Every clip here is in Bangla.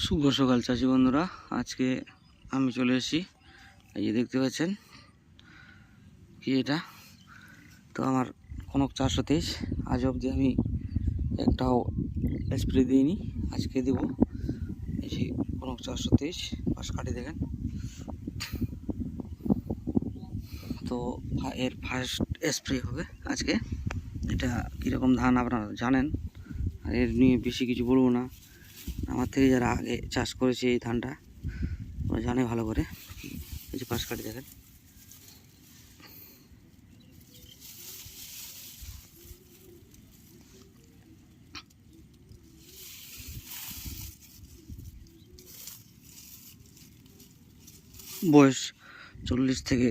শুভ সকাল, চাষি বন্ধুরা। আজকে আমি চলে এসেছি। এই যে দেখতে পাচ্ছেন, কি এটা? তো আমার কনক চারশো তেইশ। আজ অবধি আমি একটাও স্প্রে দিইনি। আজকে দেব। এই যে কনক চারশো তেইশ পাশ কাটি দেখেন। তো এর ফার্স্ট স্প্রে হবে আজকে। এটা কীরকম ধান আপনারা জানেন। আর এর নিয়ে বেশি কিছু বলব না। আমার থেকে যারা আগে চাষ করেছে এই ধানটা, ওরা জানে ভালো করে। এই যে পাশ কাটি দেখেন। বয়স চল্লিশ থেকে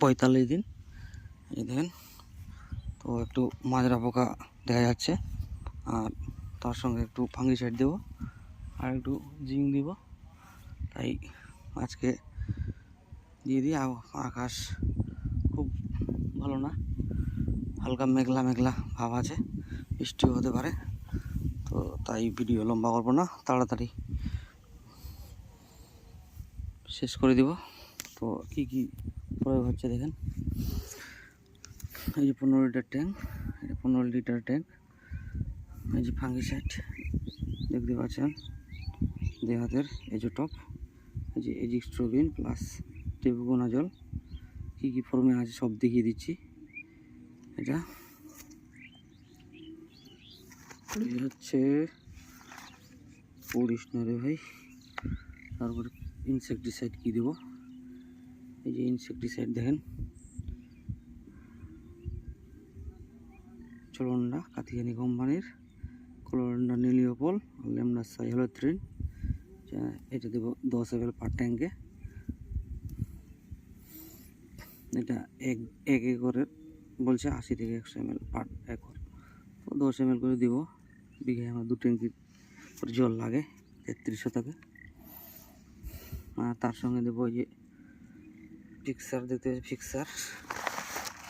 পঁয়তাল্লিশ দিন। এই দেখেন। তো একটু মাজরা পোকা দেখা যাচ্ছে। আর তার সঙ্গে একটু ফাঙ্গিসাইড দেবো আর একটু জিঙ্ক দিব। তাই আজকে দিয়ে দিই। আকাশ খুব ভালো না। হালকা মেঘলা মেঘলা ভাব আছে। বৃষ্টিও হতে পারে। তো তাই ভিডিও লম্বা করব না, তাড়াতাড়ি শেষ করে দিব। তো কি কি প্রয়োগ হচ্ছে দেখেন। এই যে পনেরো লিটার ট্যাঙ্ক পনেরো লিটার ট্যাঙ্ক এই যে ফাঙ্গিসাইড, দেখতে পাচ্ছেন? দেহাতের এজোটপ এই যে এজিক্সট্রোবিন প্লাস টেবুকোনা জল কী কী ফর্মে আছে সব দেখিয়ে দিচ্ছি। এটা হচ্ছে পড়িস না রে ভাই। তারপরে ইনসেকটিসাইড কী দেবো? এই যে ইনসেকটিসাইড দেখেন। চলন্ডা কাতিয়ানি কোম্পানির। ক্লোরন্ডা নীলিওপল, লেমনা সাইহলোথ্রিন এটা দেবো দশ এম পার ট্যাঙ্কে এটা এক এক একরের বলছে আশি থেকে একশো এম পার একর। তো দশ এম করে দিব। বিঘায় আমার দু ট্যাঙ্কি করে জল লাগে, তেত্রিশ শতকে। আর তার সঙ্গে দেবো ওই যে ফিক্সার দেখতে পাচ্ছি ফিক্সার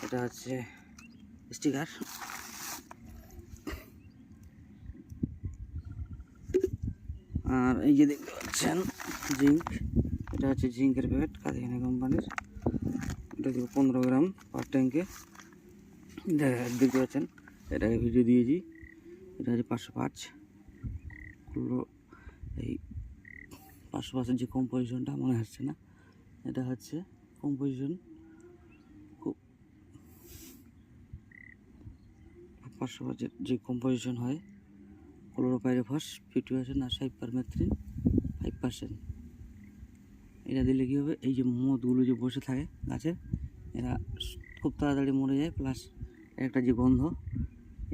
এটা হচ্ছে স্টিকার আর এই যে দেখতে পাচ্ছেন, জিঙ্ক, এটা হচ্ছে জিঙ্কের প্যাকেট কাদিখানি কোম্পানির। এটা দেবো পনেরো গ্রাম পার ট্যাঙ্কে দেখা- দেখতে পাচ্ছেন এটাকে ভিডিও দিয়েছি। এটা হচ্ছে পাঁচশো পাঁচ। এই পাঁচশো পাঁচের যে কম্পোজিশনটা মনে হচ্ছে না। এটা হচ্ছে কম্পোজিশন খুব পাঁচশো পাঁচের যে কম্পোজিশন হয় ক্লোরোপাইরোফস ফিটুয়েশন আর সাইপারমেথ্রিন ফাইভ পার্সেন্ট এটা দিলে কী হবে? এই যে মদগুলো যে বসে থাকে গাছের এরা খুব তাড়াতাড়ি মরে যায় প্লাস একটা যে গন্ধ,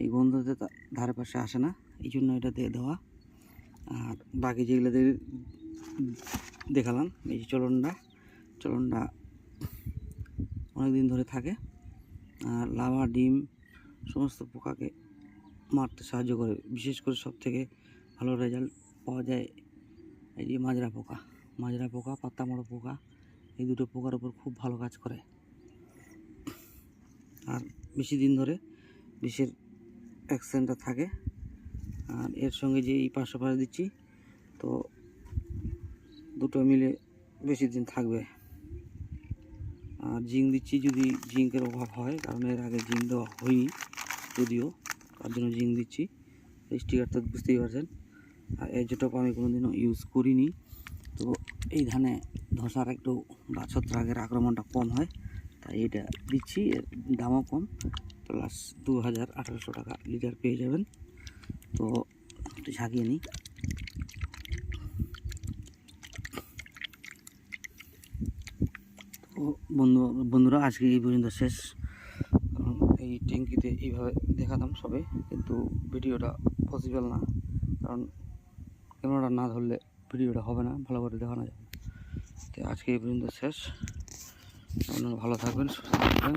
এই গন্ধতে ধারে পাশে আসে না, এই জন্য এটা দিয়ে দেওয়া। আর বাকি যেগুলো দেখালাম, এই যে চলনটা চলনটা অনেক দিন ধরে থাকে। আর লাভা, ডিম, সমস্ত পোকাকে মারতে সাহায্য করে। বিশেষ করে সব থেকে ভালো রেজাল্ট পাওয়া যায় এই যে মাজরা পোকা। মাজরা পোকা, পাতা মারা পোকা, এই দুটো পোকার উপর খুব ভালো কাজ করে। আর বেশি দিন ধরে বিষের অ্যাকশনটা থাকে। আর এর সঙ্গে যে এই পাঁচশো পাঁচ দিচ্ছি, তো দুটো মিলে বেশি দিন থাকবে। আর জিঙ্ক দিচ্ছি যদি জিঙ্কের অভাব হয়, কারণ এর আগে জিঙ্ক দেওয়া হয়নি যদিও। তার জন্য জিঙ্ক দিচ্ছি। স্টিকারটা বুঝতেই পারছেন। আর এজোটপ আমি কোনোদিনও ইউজ করিনি। তো এই ধানে ধসার একটু বা ছত্রাকের আক্রমণটা কম হয়, তাই এটা দিচ্ছি। এর দামও কম। প্লাস দু হাজার টাকা লিটার পেয়ে যাবেন। তো একটু ঝাঁকিয়ে নিই। তো বন্ধু, বন্ধুরা, আজকে এই পর্যন্ত শেষ। ট্যাঙ্কিতে এইভাবে দেখাতাম সবে, কিন্তু ভিডিওটা পসিবল না। কারণ ক্যামেরাটা না ধরলে ভিডিওটা হবে না, ভালো করে দেখানো যাবে তো আজকে এই পর্যন্ত শেষ। আপনারা ভালো থাকবেন, সুস্থ থাকবেন।